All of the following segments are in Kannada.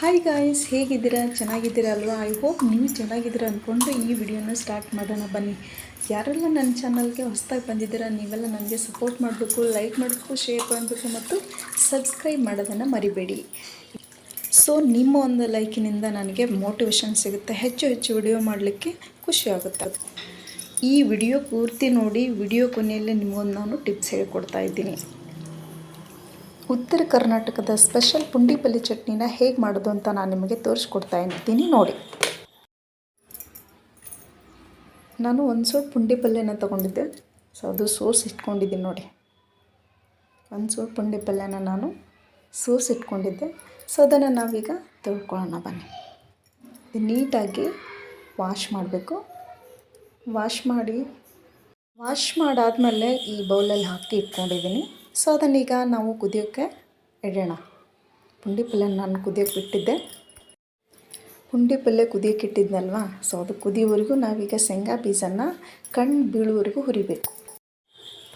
ಹಾಯ್ ಗಾಯ್ಸ್ ಹೇಗಿದ್ದೀರಾ? ಚೆನ್ನಾಗಿದ್ದೀರಾ ಅಲ್ವಾ? ಐ ಹೋಪ್ ನೀವು ಚೆನ್ನಾಗಿದ್ದೀರಾ ಅಂದ್ಕೊಂಡು ಈ ವಿಡಿಯೋನ ಸ್ಟಾರ್ಟ್ ಮಾಡೋಣ ಬನ್ನಿ. ಯಾರೆಲ್ಲ ನನ್ನ ಚಾನಲ್ಗೆ ಹೊಸದಾಗಿ ಬಂದಿದ್ದೀರಾ, ನೀವೆಲ್ಲ ನನಗೆ ಸಪೋರ್ಟ್ ಮಾಡಬೇಕು ಲೈಕ್ ಮಾಡಬೇಕು ಶೇರ್ ಮಾಡಬೇಕು ಮತ್ತು ಸಬ್ಸ್ಕ್ರೈಬ್ ಮಾಡೋದನ್ನು ಮರಿಬೇಡಿ. ಸೊ ನಿಮ್ಮ ಒಂದು ಲೈಕಿನಿಂದ ನನಗೆ ಮೋಟಿವೇಶನ್ ಸಿಗುತ್ತೆ. ಹೆಚ್ಚು ಹೆಚ್ಚು ವಿಡಿಯೋ ಮಾಡಲಿಕ್ಕೆ ಖುಷಿ ಆಗುತ್ತೆ. ಈ ವಿಡಿಯೋ ಪೂರ್ತಿ ನೋಡಿ ವಿಡಿಯೋ ಕೊನೆಯಲ್ಲಿ ನಿಮಗೊಂದು ನಾನು ಟಿಪ್ಸ್ ಹೇಳ್ಕೊಡ್ತಾ ಇದ್ದೀನಿ. ಉತ್ತರ ಕರ್ನಾಟಕದ ಸ್ಪೆಷಲ್ ಪುಂಡಿಪಲ್ಲಿ ಚಟ್ನಿನ ಹೇಗೆ ಮಾಡೋದು ಅಂತ ನಾನು ನಿಮಗೆ ತೋರಿಸ್ಕೊಡ್ತಾ ಇರ್ತೀನಿ ನೋಡಿ. ನಾನು ಒಂದು ಸೋಟ್ ಪುಂಡಿ ಪಲ್ಯನ ತೊಗೊಂಡಿದ್ದೆ. ಸೊ ಅದು ಸೋಸ್ ಇಟ್ಕೊಂಡಿದ್ದೀನಿ ನೋಡಿ. ಒಂದು ಸೋಟ್ ಪುಂಡಿ ಪಲ್ಯನ ನಾನು ಸೋಸ್ ಇಟ್ಕೊಂಡಿದ್ದೆ. ಸೊ ಅದನ್ನು ನಾವೀಗ ತೊಳ್ಕೊಳ್ಳೋಣ ಬನ್ನಿ. ನೀಟಾಗಿ ವಾಶ್ ಮಾಡಬೇಕು. ವಾಶ್ ಮಾಡಿ, ವಾಶ್ ಮಾಡಾದಮೇಲೆ ಈ ಬೌಲಲ್ಲಿ ಹಾಕಿ ಇಟ್ಕೊಂಡಿದ್ದೀನಿ. ಸೊ, ಅದನ್ನೀಗ ನಾವು ಕುದಿಯೋಕ್ಕೆ ಇಡೋಣ ಪುಂಡಿ ಪಲ್ಯ ನಾನು ಕುದಿಯೋಕೆ ಬಿಟ್ಟಿದ್ದೆ. ಪುಂಡಿ ಪಲ್ಯ ಕುದಿಯೋಕೆ ಇಟ್ಟಿದ್ನಲ್ವಾ? ಸೊ, ಅದು ಕುದಿಯೋವರೆಗೂ ನಾವೀಗ ಶೇಂಗಾ ಬೀಜನ ಕಣ್ಣು ಬೀಳುವವರೆಗೂ ಹುರಿಬೇಕು.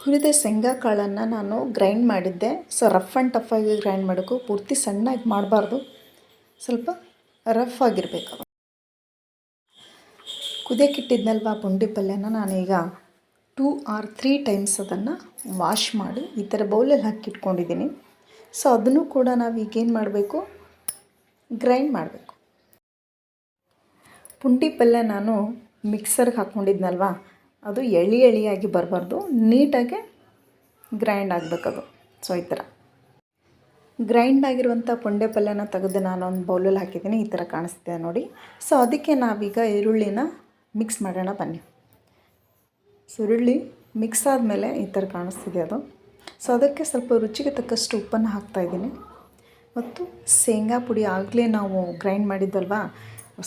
ಹುರಿದ ಶೇಂಗಾ ಕಾಳನ್ನು ನಾನು ಗ್ರೈಂಡ್ ಮಾಡಿದ್ದೆ. ಸೊ, ರಫ್ ಆ್ಯಂಡ್ ಟಫ್ ಆಗಿ ಗ್ರೈಂಡ್ ಮಾಡಬೇಕು ಪೂರ್ತಿ ಸಣ್ಣಾಗಿ ಮಾಡಬಾರ್ದು. ಸ್ವಲ್ಪ ರಫ್ ಆಗಿರಬೇಕು ಕುದಿಯೋಕ್ಕಿಟ್ಟಿದ್ನಲ್ವ ಪುಂಡಿ ಪಲ್ಯನ ನಾನೀಗ? ಟೂ ಆರ್ ತ್ರೀ ಟೈಮ್ಸ್ ಅದನ್ನು ವಾಶ್ ಮಾಡಿ ಈ ಥರ ಬೌಲಲ್ಲಿ ಹಾಕಿಟ್ಕೊಂಡಿದ್ದೀನಿ. ಸೊ, ಅದನ್ನು ಕೂಡ ನಾವು ಈಗೇನು ಮಾಡಬೇಕು? ಗ್ರೈಂಡ್ ಮಾಡಬೇಕು. ಪುಂಡಿ ಪಲ್ಯ ನಾನು ಮಿಕ್ಸರ್ಗೆ ಹಾಕ್ಕೊಂಡಿದ್ನಲ್ವ? ಅದು ಎಳಿ ಎಳಿಯಾಗಿ ಬರಬಾರ್ದು. ನೀಟಾಗಿ ಗ್ರೈಂಡ್ ಆಗಬೇಕದು. ಸೊ, ಈ ಥರ. ಗ್ರೈಂಡ್ ಆಗಿರುವಂಥ ಪುಂಡೆ ಪಲ್ಯನ ತೆಗೆದು ನಾನು ಒಂದು ಬೌಲಲ್ಲಿ ಹಾಕಿದ್ದೀನಿ. ಈ ಥರ ಕಾಣಿಸ್ತಿದೆ ನೋಡಿ. ಸೊ, ಅದಕ್ಕೆ ನಾವೀಗ ಈರುಳ್ಳಿನ ಮಿಕ್ಸ್ ಮಾಡೋಣ ಬನ್ನಿ. ಸುರುಳಿ ಮಿಕ್ಸ್ ಆದಮೇಲೆ ಈ ಥರ ಕಾಣಿಸ್ತಿದೆ ಅದು. ಸೊ ಅದಕ್ಕೆ ಸ್ವಲ್ಪ ರುಚಿಗೆ ತಕ್ಕಷ್ಟು ಉಪ್ಪನ್ನು ಹಾಕ್ತಾಯಿದ್ದೀನಿ ಮತ್ತು ಶೇಂಗಾ ಪುಡಿ ಆಗಲೇ ನಾವು ಗ್ರೈಂಡ್ ಮಾಡಿದ್ದಲ್ವಾ?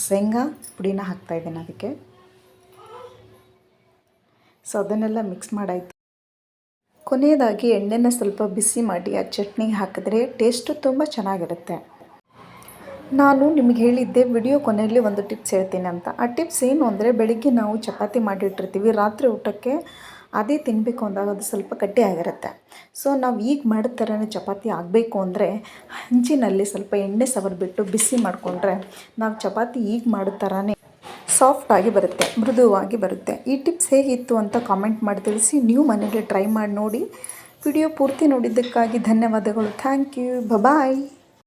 ಶೇಂಗಾ ಪುಡಿನ ಹಾಕ್ತಾಯಿದ್ದೀನಿ ಅದಕ್ಕೆ. ಸೊ ಅದನ್ನೆಲ್ಲ ಮಿಕ್ಸ್ ಮಾಡಾಯಿತು. ಕೊನೆಯದಾಗಿ ಎಣ್ಣೆನ ಸ್ವಲ್ಪ ಬಿಸಿ ಮಾಡಿ ಆ ಚಟ್ನಿಗೆ ಹಾಕಿದ್ರೆ ಟೇಸ್ಟು ತುಂಬ ಚೆನ್ನಾಗಿರುತ್ತೆ. ನಾನು ನಿಮಗೆ ಹೇಳಿದ್ದೆ ವಿಡಿಯೋ ಕೊನೆಯಲ್ಲಿ ಒಂದು ಟಿಪ್ಸ್ ಹೇಳ್ತೀನಿ ಅಂತ. ಆ ಟಿಪ್ಸ್ ಏನು ಅಂದರೆ ಬೆಳಿಗ್ಗೆ ನಾವು ಚಪಾತಿ ಮಾಡಿಟ್ಟಿರ್ತೀವಿ, ರಾತ್ರಿ ಊಟಕ್ಕೆ ಅದೇ ತಿನ್ನಬೇಕು ಅಂದಾಗ ಅದು ಸ್ವಲ್ಪ ಗಟ್ಟಿಯಾಗಿರುತ್ತೆ ಸೊ ನಾವು ಈಗ ಮಾಡಿದ ಥರನೇ ಚಪಾತಿ ಆಗಬೇಕು ಅಂದರೆ ಹಂಚಿನಲ್ಲಿ ಸ್ವಲ್ಪ ಎಣ್ಣೆ ಸವರ್ಬಿಟ್ಟು ಬಿಸಿ ಮಾಡಿಕೊಂಡ್ರೆ ನಾವು ಚಪಾತಿ ಈಗ ಮಾಡೋ ಥರನೇ ಸಾಫ್ಟಾಗಿ ಬರುತ್ತೆ, ಮೃದುವಾಗಿ ಬರುತ್ತೆ. ಈ ಟಿಪ್ಸ್ ಹೇಗಿತ್ತು ಅಂತ ಕಾಮೆಂಟ್ ಮಾಡಿ ತಿಳಿಸಿ, ನೀವು ಮನೇಲಿ ಟ್ರೈ ಮಾಡಿ ನೋಡಿ. ವಿಡಿಯೋ ಪೂರ್ತಿ ನೋಡಿದ್ದಕ್ಕಾಗಿ ಧನ್ಯವಾದಗಳು. Thank you. ಬಾಯ್